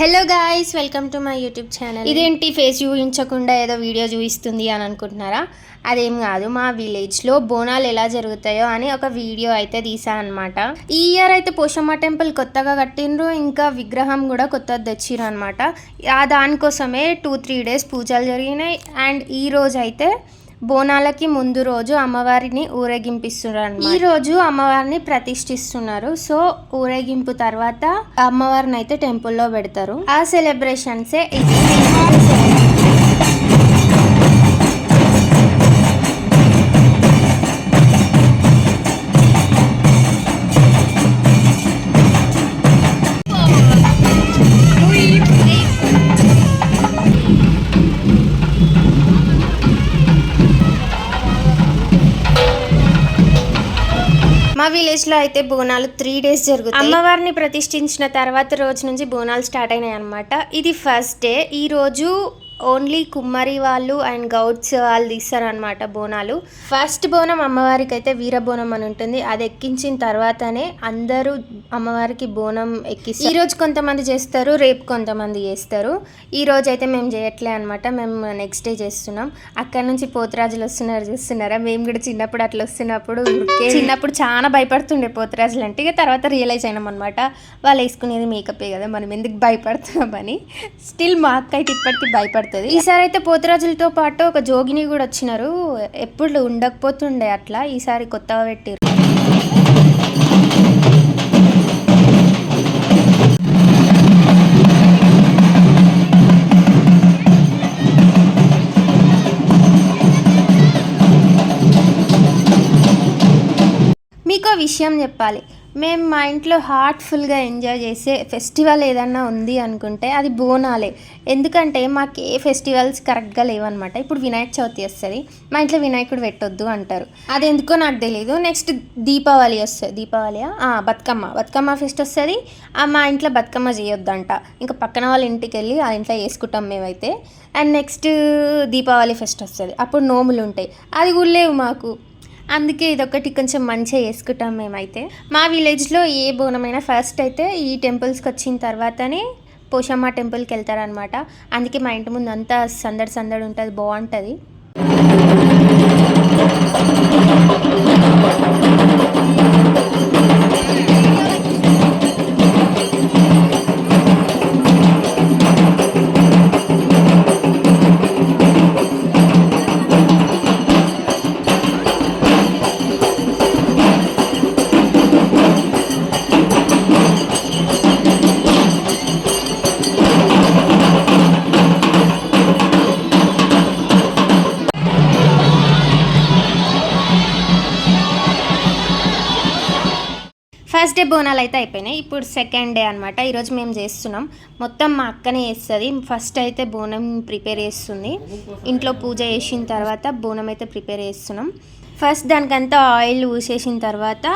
Hello guys welcome to my YouTube channel ఇదేంటి face చూపించకుండా ఏదో వీడియో చూపిస్తుంది అని అనుకుంటున్నారా? అదేం కాదు మా విలేజ్లో బోనాలు ఎలా జరుగుతాయో అని ఒక వీడియో అయితే తీసానమాట అనమాట ఈ ఇయర్ అయితే పోషమ్మ టెంపుల్ కొత్తగా కట్టిండ్రు ఇంకా విగ్రహం కూడా కొత్తది తెచ్చిర్రు అనమాట ఆ దానికోసమే టూ త్రీ డేస్ పూజలు జరిగినాయి. అండ్ ఈ రోజు అయితే బోనాలకి ముందు రోజు అమ్మవారిని ఊరేగింపిస్తున్నారు ఈ రోజు అమ్మవారిని ప్రతిష్ఠిస్తున్నారు. సో ఊరేగింపు తర్వాత అమ్మవారిని అయితే టెంపుల్లో పెడతారు. ఆ సెలబ్రేషన్సే ఇది విలేజ్లో అయితే బోనాలు త్రీ డేస్ జరుగుతాయి. అమ్మవారిని ప్రతిష్ఠించిన తర్వాత రోజు నుంచి బోనాలు స్టార్ట్ అయినాయి అనమాట ఇది ఫస్ట్ డే ఈ రోజు ఓన్లీ కుమ్మరి వాళ్ళు అండ్ గౌడ్స్ వాళ్ళు తీస్తారనమాట బోనాలు. ఫస్ట్ బోనం అమ్మవారికి అయితే వీర బోనం అని ఉంటుంది. అది ఎక్కించిన తర్వాతనే అందరూ అమ్మవారికి బోనం ఎక్కిస్తారు. ఈ రోజు కొంతమంది చేస్తారు రేపు కొంతమంది చేస్తారు. ఈ రోజు అయితే మేము చేయట్లే అనమాట మేము నెక్స్ట్ డే చేస్తున్నాం. అక్కడ నుంచి పోతరాజులు వస్తున్నారు చూస్తున్నారా? మేము కూడా చిన్నప్పుడు అట్లా వస్తున్నప్పుడు చిన్నప్పుడు చాలా భయపడుతుండే పోతరాజులు అంటే. ఇక తర్వాత రియలైజ్ అయినాం అనమాట వాళ్ళు వేసుకునేది మేకపే కదా మనం ఎందుకు భయపడుతున్నామని స్టిల్ మా అక్క అయితే ఇప్పటికీ భయపడుతుంది. ఈసారి అయితే పోతురాజులతో పాటు ఒక జోగిని కూడా వచ్చినారు. ఎప్పుడు ఉండకపోతుండే అట్లా ఈసారి కొత్తగా పెట్టారు. మీకు విషయం చెప్పాలి. మేము మా ఇంట్లో హార్ట్ఫుల్గా ఎంజాయ్ చేసే ఫెస్టివల్ ఏదన్నా ఉంది అనుకుంటే అది బోనాలే. ఎందుకంటే మాకు ఏ ఫెస్టివల్స్ కరెక్ట్గా లేవన్నమాట. ఇప్పుడు వినాయక చవితి వస్తుంది. మా ఇంట్లో వినాయకుడు పెట్టొద్దు అంటారు. అది ఎందుకో నాకు తెలియదు నెక్స్ట్ దీపావళి వస్తుంది. దీపావళి బతుకమ్మ. బతుకమ్మ ఫెస్ట్ వస్తుంది. ఆ మా ఇంట్లో బతుకమ్మ చేయొద్దంట. ఇంకా పక్కన వాళ్ళ ఇంటికి వెళ్ళి ఆ ఇంట్లో వేసుకుంటాం మేమైతే. అండ్ నెక్స్ట్ దీపావళి ఫెస్ట్ వస్తుంది. అప్పుడు నోములు ఉంటాయి అది కూడా లేవు మాకు. అందుకే ఇదొకటి కొంచెం మంచిగా చేసుకుంటాం మేమైతే. మా విలేజ్లో ఏ బోనమైనా ఫస్ట్ అయితే ఈ టెంపుల్స్కి వచ్చిన తర్వాతనే పోషమ్మ టెంపుల్కి వెళ్తారనమాట అందుకే మా ఇంటి ముందు అంతా సందడి సందడి ఉంటుంది బాగుంటుంది. డే బోనాలు అయితే అయిపోయినాయి. ఇప్పుడు సెకండ్ డే అనమాట ఈరోజు మేము చేస్తున్నాం. మొత్తం మా అక్కనే చేస్తుంది. ఫస్ట్ అయితే బోనం ప్రిపేర్ చేస్తుంది. ఇంట్లో పూజ చేసిన తర్వాత బోనం అయితే ప్రిపేర్ చేస్తున్నాం. ఫస్ట్ దానికంతా ఆయిల్ ఊసేసిన తర్వాత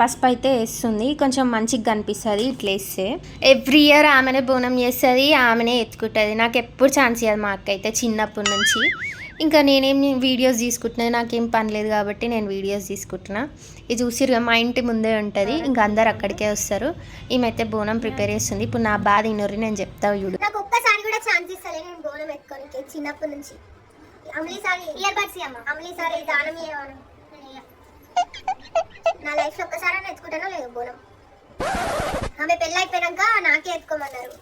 పసుపు అయితే వేస్తుంది. కొంచెం మంచిగా కనిపిస్తుంది ఇట్లా వేస్తే. ఎవ్రీ ఇయర్ ఆమెనే బోనం చేస్తుంది ఆమెనే ఎత్తుకుంటుంది. నాకు ఎప్పుడు ఛాన్స్ ఇవ్వదు మా అక్క అయితే చిన్నప్పటి నుంచి. ఇంకా నేనేం వీడియోస్ తీసుకుంటున్నా నాకేం పని లేదు కాబట్టి నేను వీడియోస్ తీసుకుంటున్నా. ఇది చూసిరుగా మా ఇంటి ముందే ఉంటుంది. ఇంకా అందరు అక్కడికే వస్తారు. ఈమెతే బోనం ప్రిపేర్ చేస్తుంది. ఇప్పుడు నా బాధ ఇన్నోరి నేను చెప్తా చూడు. నాకు ఒక్కసారి కూడా ఛాన్స్ ఇస్తలే నేను బోనం ఎత్తుకోనికి చిన్నప్పటి నుంచి. అమలీసారి ఇయర్ బడ్స్ అమ్మ అమలీసారి దానం ఇవ్వను నా లైఫ్ ఒక్కసారి ఎత్తుకుంటానో లేదు బోనం. ఆమె పెళ్ళి అయిపోయినాక నాకే ఎత్తుకోమన్నారు.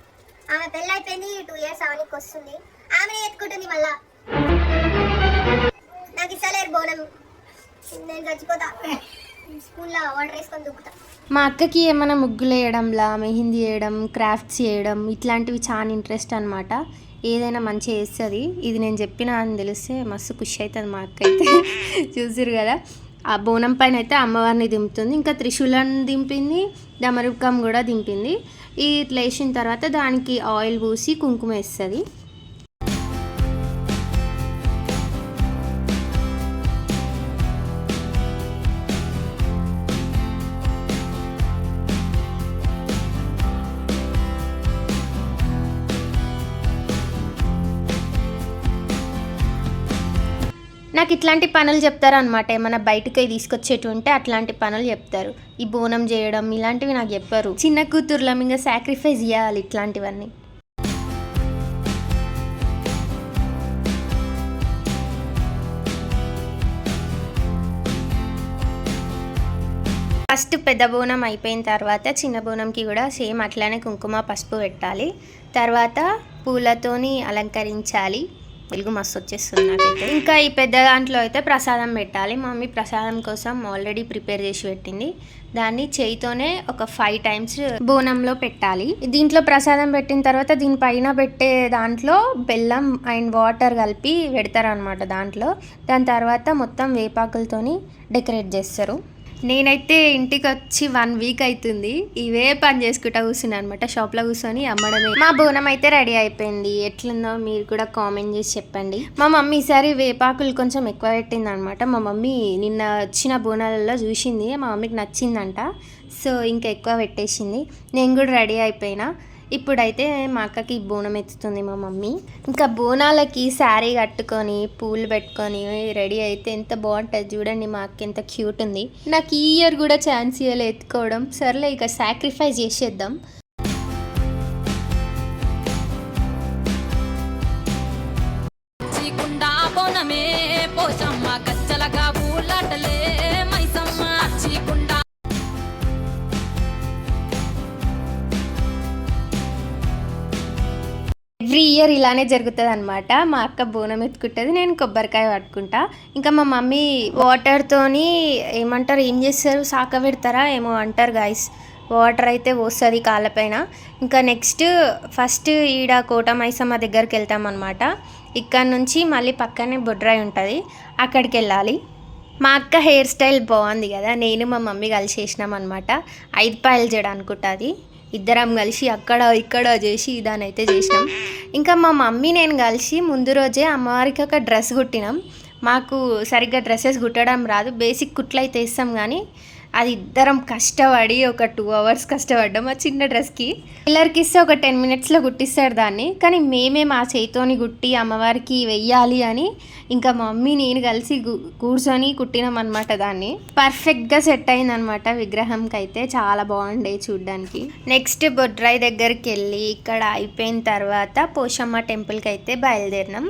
ఆమె పెళ్ళి అయిపోయింది టూ ఇయర్స్ అవనికి వస్తుంది ఆమె ఎత్తుకుంటుంది మళ్ళా. నాకు ఇస్తలేరు బోనం. నేను చచ్చిపోతా. స్కూల్లో వాటర్ వేసుకొని దుక్కుతా. మా అక్కకి ఏమైనా ముగ్గులు వేయడంలా మెహందీ వేయడం క్రాఫ్ట్స్ చేయడం ఇట్లాంటివి చాలా ఇంట్రెస్ట్ అనమాట ఏదైనా మంచిగా వేస్తుంది ఇది నేను చెప్పిన అని తెలిస్తే మస్తు ఖుషి అవుతుంది మా అక్క అయితే. చూసారు కదా. ఆ బోనం పైన అయితే అమ్మవారిని దింపుతుంది. ఇంకా త్రిశూలాన్ని దింపింది డమరుకం కూడా దింపింది. ఇట్లా వేసిన తర్వాత దానికి ఆయిల్ పూసి కుంకుమ వేస్తుంది. నాకు ఇట్లాంటి పనులు చెప్తారు అనమాట ఏమైనా బయటకి తీసుకొచ్చేటి ఉంటే అట్లాంటి పనులు చెప్తారు. ఈ బోనం చేయడం ఇలాంటివి నాకు చెప్పారు. చిన్న కూతుర్లం ఇంకా సాక్రిఫైస్ చేయాలి ఇట్లాంటివన్నీ. ఫస్ట్ పెద్ద బోనం అయిపోయిన తర్వాత చిన్న బోనంకి కూడా సేమ్ అట్లానే కుంకుమ పసుపు పెట్టాలి. తర్వాత పూలతోని అలంకరించాలి. వెలుగు మస్తు వచ్చేస్తుంది నాకైతే. ఇంకా ఈ పెద్ద దాంట్లో అయితే ప్రసాదం పెట్టాలి. మమ్మీ ప్రసాదం కోసం ఆల్రెడీ ప్రిపేర్ చేసి పెట్టింది. దాన్ని చేయితోనే ఒక ఫైవ్ టైమ్స్ బోనంలో పెట్టాలి. దీంట్లో ప్రసాదం పెట్టిన తర్వాత దీనిపైన పెట్టే దాంట్లో బెల్లం అండ్ వాటర్ కలిపి పెడతారనమాట దాంట్లో. దాని తర్వాత మొత్తం వేపాకులతోని డెకరేట్ చేస్తారు. నేనైతే ఇంటికి వచ్చి వన్ వీక్ అవుతుంది ఇవే పని చేసుకుంటా కూర్చున్నా అనమాట షాప్లో కూర్చొని అమ్మడమే. మా బోనం అయితే రెడీ అయిపోయింది. ఎట్లుందో మీరు కూడా కామెంట్ చేసి చెప్పండి. మా మమ్మీ ఈసారి వేపాకులు కొంచెం ఎక్కువ పెట్టింది అనమాట మా మమ్మీ నిన్న వచ్చిన బోనాలలో చూసింది. మా మమ్మీకి నచ్చిందంట. సో ఇంకా ఎక్కువ పెట్టేసింది. నేను కూడా రెడీ అయిపోయినా. ఇప్పుడైతే మా అక్కకి బోనం ఎత్తుతుంది మా మమ్మీ. ఇంకా బోనాలకి శారీ కట్టుకొని పూలు పెట్టుకొని రెడీ అయితే ఎంత బాగుంటుంది చూడండి మా అక్క ఎంత క్యూట్ ఉంది. నాకు ఈ ఇయర్ కూడా ఛాన్స్ ఇవ్వలే ఎత్తుకోవడం. సర్లే ఇక సాక్రిఫైస్ చేసేద్దాం. చీకుండా బోనమే ఎవ్రీ ఇయర్ ఇలానే జరుగుతుంది అనమాట మా అక్క బోనం ఎత్తుకుంటుంది నేను కొబ్బరికాయ పట్టుకుంటా. ఇంకా మా మమ్మీ వాటర్తోని ఏమంటారు ఏం చేస్తారు సాక పెడతారా ఏమో అంటారు గాయస్ వాటర్ అయితే పోస్తుంది కాళ్ళపైన ఇంకా నెక్స్ట్ ఫస్ట్ ఈడ కోట మైసమ్మ దగ్గరికి వెళ్తామన్నమాట. ఇక్కడ నుంచి మళ్ళీ పక్కనే బొడ్రాయి ఉంటుంది అక్కడికి వెళ్ళాలి. మా అక్క హెయిర్ స్టైల్ బాగుంది కదా నేను మా మమ్మీ కలిసి చేసినాం అనమాట ఐదు పాయలు చేయడం అనుకుంటుంది ఇద్దరం కలిసి అక్కడ ఇక్కడ చేసి దాని చేసినాం. ఇంకా మా మమ్మీ నేను కలిసి ముందు రోజే అమ్మవారికి ఒక డ్రెస్ కుట్టినాం. మాకు సరిగ్గా డ్రెస్సెస్ కుట్టడం రాదు. బేసిక్ కుట్లు అయితే ఇస్తాం కానీ అది ఇద్దరం కష్టపడి ఒక టూ అవర్స్ కష్టపడ్డాం ఆ చిన్న డ్రెస్కి. టైలర్కి ఇస్తే ఒక టెన్ మినిట్స్లో కుట్టిస్తాడు దాన్ని. కానీ మేమే మా చేతితోని కుట్టి అమ్మవారికి వెయ్యాలి అని ఇంకా మమ్మీ నేను కలిసి కూర్చొని కుట్టినాం అనమాట దాన్ని. పర్ఫెక్ట్గా సెట్ అయిందనమాట విగ్రహంకి అయితే చాలా బాగుండే చూడ్డానికి. నెక్స్ట్ బొడ్రాయి దగ్గరికి వెళ్ళి ఇక్కడ అయిపోయిన తర్వాత పోషమ్మ టెంపుల్కి అయితే బయలుదేరినాం.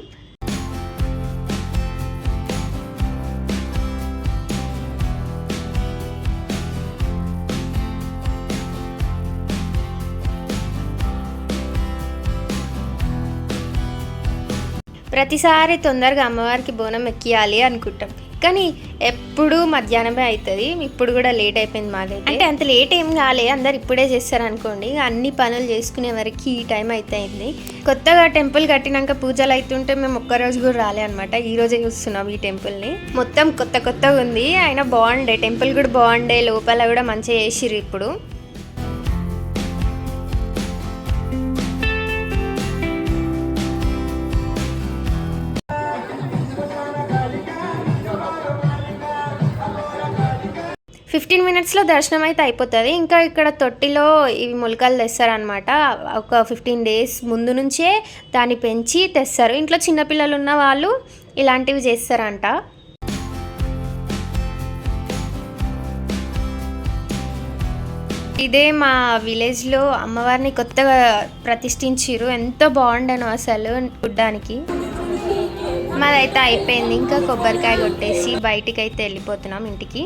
ప్రతిసారి తొందరగా అమ్మవారికి బోనం ఎక్కియాలి అనుకుంటాం. కానీ ఎప్పుడు మధ్యాహ్నమే అవుతుంది ఇప్పుడు కూడా లేట్ అయిపోయింది మాది అంటే అంత లేట్ ఏం కాలే. అందరు ఇప్పుడే చేస్తారు అనుకోండి అన్ని పనులు చేసుకునే వరకు ఈ టైం అయిపోయింది కొత్తగా టెంపుల్ కట్టినాక పూజలు అవుతుంటే మేము ఒక్క రోజు కూడా రాలే అనమాట ఈ రోజే చూస్తున్నాం ఈ టెంపుల్ని. మొత్తం కొత్త కొత్తగా ఉంది. అయినా బాగుండే. టెంపుల్ కూడా బాగుండే. లోపల కూడా మంచిగా చేసిర్రు ఇప్పుడు. ఫిఫ్టీన్ మినిట్స్లో దర్శనం అయితే అయిపోతుంది. ఇంకా ఇక్కడ తొట్టిలో ఇవి మొలకలు తెస్తారనమాట ఒక ఫిఫ్టీన్ డేస్ ముందు నుంచే దాన్ని పెంచి తెస్తారు. ఇంట్లో చిన్నపిల్లలు ఉన్న వాళ్ళు ఇలాంటివి చేస్తారంట. ఇదే మా విలేజ్లో అమ్మవారిని కొత్తగా ప్రతిష్ఠించారు ఎంతో బాగుండను అసలు చూడ్డానికి. మాదైతే అయిపోయింది. ఇంకా కొబ్బరికాయ కొట్టేసి బయటికి అయితే వెళ్ళిపోతున్నాం ఇంటికి.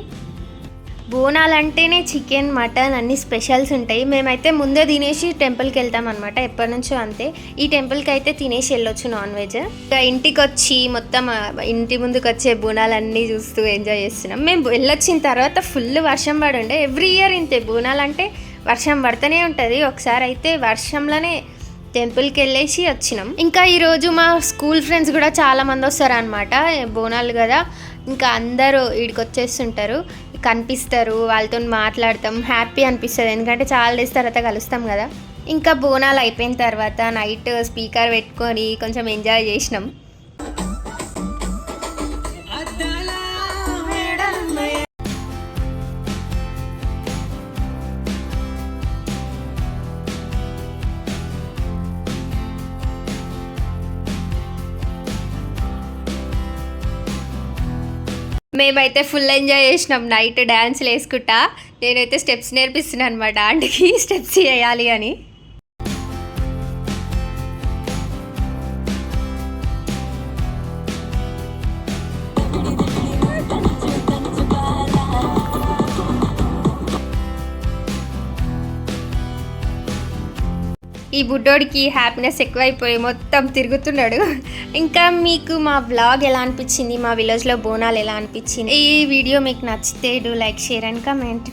బోనాలు అంటేనే చికెన్ మటన్ అన్ని స్పెషల్స్ ఉంటాయి. మేమైతే ముందే తినేసి టెంపుల్కి వెళ్తాం అనమాట ఎప్పటి నుంచో అంతే. ఈ టెంపుల్కి అయితే తినేసి వెళ్ళొచ్చు నాన్ వెజ్. ఇంకా ఇంటికి వచ్చి మొత్తం ఇంటి ముందుకు వచ్చే బోనాలన్నీ చూస్తూ ఎంజాయ్ చేస్తున్నాం. మేము వెళ్ళొచ్చిన తర్వాత ఫుల్ వర్షం పడి ఉండే ఎవ్రీ ఇయర్ ఇంతే. బోనాలు అంటే వర్షం పడుతూనే ఉంటుంది. ఒకసారి అయితే వర్షంలోనే టెంపుల్కి వెళ్ళేసి వచ్చినాం. ఇంకా ఈరోజు మా స్కూల్ ఫ్రెండ్స్ కూడా చాలామంది వస్తారు వస్తారనమాట బోనాలు కదా. ఇంకా అందరూ ఈడికి వచ్చేస్తుంటారు కనిపిస్తారు వాళ్ళతో మాట్లాడతాం హ్యాపీ అనిపిస్తుంది. ఎందుకంటే చాలా డేస్ తర్వాత కలుస్తాం కదా. ఇంకా బోనాలు అయిపోయిన తర్వాత నైట్ స్పీకర్ పెట్టుకొని కొంచెం ఎంజాయ్ చేసినాం. మేమైతే ఫుల్ ఎంజాయ్ చేసినాం. నైట్ డ్యాన్స్లు వేసుకుంటా నేనైతే స్టెప్స్ నేర్పిస్తున్నాను అనమాట ఆంటీకి స్టెప్స్ వేయాలి అని. ఈ బుడ్డోడికి హ్యాపీనెస్ ఎక్కువైపోయి మొత్తం తిరుగుతున్నాడు. ఇంకా మీకు మా వ్లాగ్ ఎలా అనిపించింది? మా విలేజ్లో బోనాలు ఎలా అనిపించింది? ఈ వీడియో మీకు నచ్చితే do like share and comment